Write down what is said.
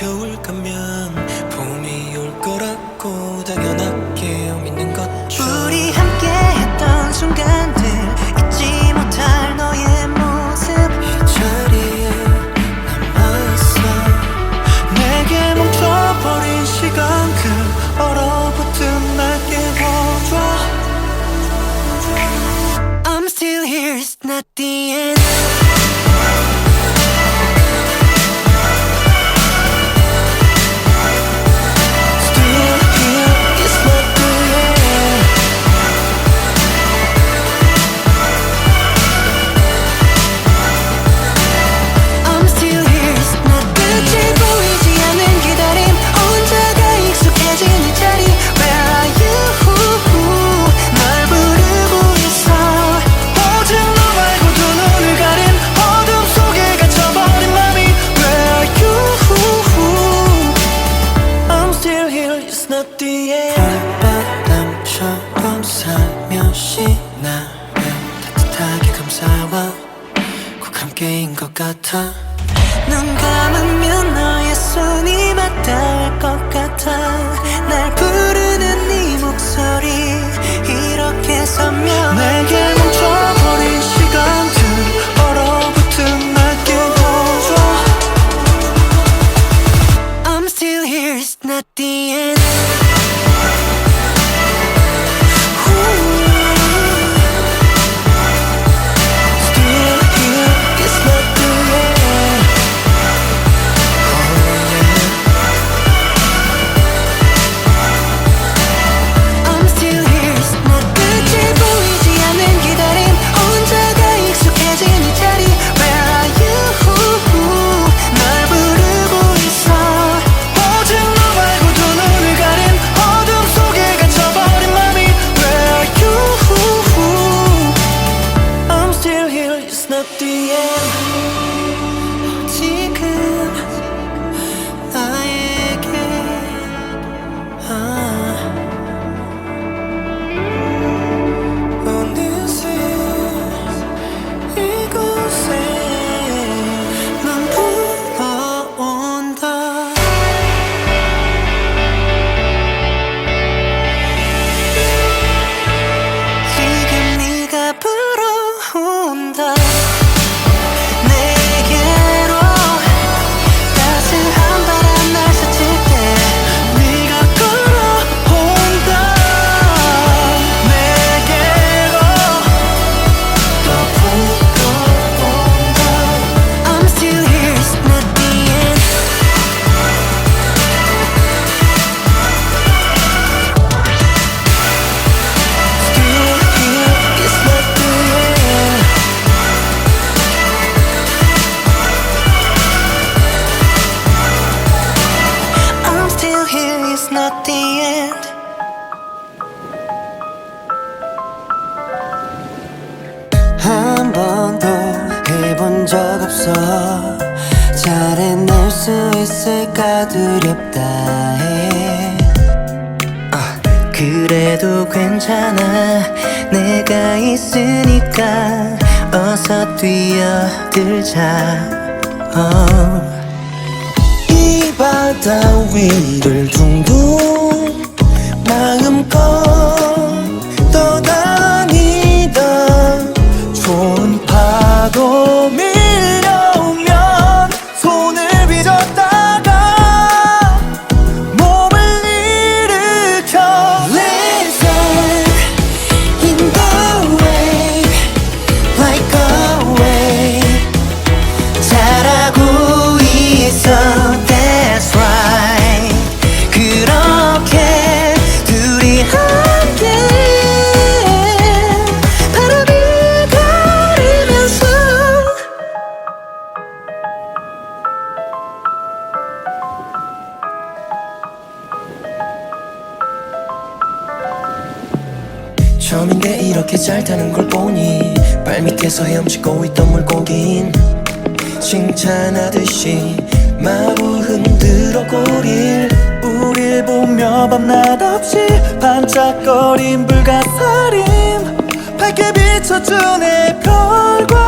겨울 가면 봄이 올 거라고 당연하게 믿는 것죠 우리 함께 했던 순간들 잊지 못할 너의 모습. 이 자리에 남아있어 내게 멈춰버린 시간 그 얼어붙은 날 깨워줘 I'm still here, it's not the end 바람처럼 살며시 나를 따뜻하게 감싸와 꼭 함께인 것 같아 적 없어. 잘 해낼 수 있을까 두렵다 해. 아, 그래도 괜찮아. 내가 있으니까 어서 뛰어들자. 어. 이 바다 위를 둥둥 처음인데 이렇게 잘 타는 걸 보니 발밑에서 헤엄치고 있던 물고긴 칭찬하듯이 마구 흔들어 꼬릴. 우릴 보며 밤낮 없이 반짝거린 불가사림. 밝게 비춰준 내 별과